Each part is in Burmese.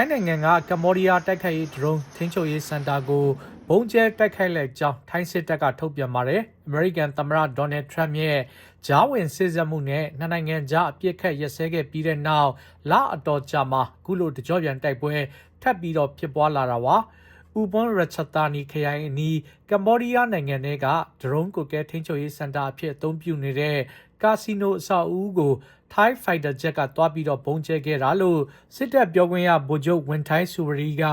ထိုင်းနိုင်ငံကကမ္ဘောဒီးယားတိုက်ခိုက်ရေးဒရုန်းထင်းချုပ်ရေးစင်တာကိုဘုံကျဲတိုက်ခိုက်လိုက်ကြောင်းထိုင်းစစ်တပ်ကထုတ်ပြန်ပါတယ်။ American သမ္မတဒေါ်နယ်ထရမ့်ရဲ့ဂျားဝင်စစ်စက်မှုနဲ့နှစ်နိုင်ငံကြားအပြစ်ခတ်ရက်စဲခဲ့ပြီးတဲ့နောက်လအတော်ကြာမှာခုလိုတကြောပြန်တိုက်ပွဲထပ်ပြီးတော့ဖြစ်ပွားလာတာပါ။ဥပွန်ရချတာနီခရိုင်အနီးကမ္ဘောဒီးယားနိုင်ငံထဲကဒရုန်းကိုကဲထိန်းချုပ်ရေးစင်တာအဖြစ်အသုံးပြုနေတဲ့ကာစီနိုအဆောက်အဦကို Thai Fighter Jet ကတွားပြီးတော့ဘုံကျဲခဲ့တာလို့စစ်တပ်ပြောခွင့်ရဗိုလ်ချုပ်ဝင်ထိုင်းစုဝရီက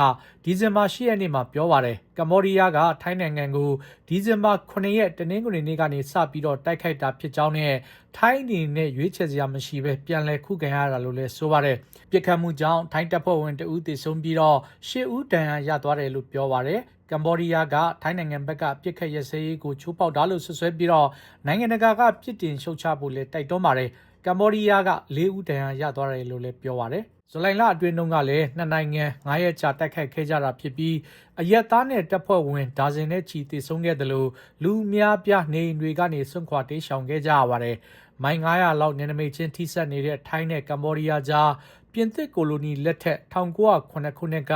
ဒီဇင်ဘာ10ရက်နေ့မှာပြောပါတယ်ကမ္ဘောဒီးယားကထိုင်းနိုင်ငံကိုဒီဇင်ဘာ9ရက်တနင်္ဂနွေနေ့ကနေစပြီးတော့တိုက်ခိုက်တာဖြစ်ကြောင်းနဲ့ထိုင်းအနေနဲ့ရွေးချယ်စရာမရှိပဲပြန်လည်ခုခံရတာလို့လည်းဆိုပါတယ်ပြစ်ခတ်မှုကြောင့်ထိုင်းတပ်ဖွဲ့ဝင်တဦးသေဆုံးပြီးတော့10ဦးဒဏ်ရာရသွားတယ်လို့ပြောပါတယ်ကမ္ဘောဒီးယားကထိုင်းနိုင်ငံဘက်ကပြစ်ခတ်ရစဲရေးကိုချိုးပေါက်တာလို့ဆွဆွဲပြီးတော့နိုင်ငံတကာကပြစ်တင်ရှုတ်ချဖို့လည်းတိုက်တွန်းပါတယ် ကမ္ဘောဒီးယားက၄ဦးတန်ရာရသွားတယ်လို့လည်းပြောပါတယ်။ဇူလိုင်လအတွင်းတုန်းကလည်းနှစ်နိုင်ငံ9ရက်ကြာတိုက်ခိုက်ခဲ့ကြတာဖြစ်ပြီးအရက်သားနဲ့တပ်ဖွဲ့ဝင်ဒါဇင်နဲ့ချီတေဆုံးခဲ့တယ်လို့လူအများပြားနေအိမ်တွေကနေစွန့်ခွာတေးရှောင်ခဲ့ကြရပါတယ်။မိုင်900လောက်နယ်နိမိတ်ချင်းထိစပ်နေတဲ့ထိုင်းနဲ့ကမ္ဘောဒီးယားကြား ပြင်သစ်ကိုလိုနီလက်ထက်1909ခုနှစ်က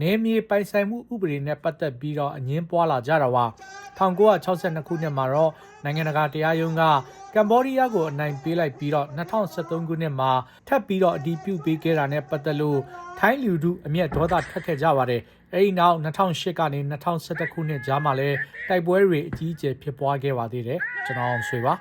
နေမြေပိုင်ဆိုင်မှုဥပဒေနဲ့ပတ်သက်ပြီးတော့အငင်းပွားလာကြတာပါ1962ခုနှစ်မှာတော့နိုင်ငံတကာတရားရုံးကကမ္ဘောဒီးယားကိုအနိုင်ပေးလိုက်ပြီးတော့2013ခုနှစ်မှာထပ်ပြီးတော့အတည်ပြုပေးခဲ့တာနဲ့ပတ်သက်လို့ထိုင်းလူထုအမျက်ဒေါသထွက်ခဲ့ကြပါတယ်အဲဒီနောက်2008ကနေ2011ခုနှစ်ကြားမှာလဲတိုက်ပွဲတွေအကြီးအကျယ်ဖြစ်ပွားခဲ့ပါသေးတယ်ကျွန်တော်အောင်ဆွေပါ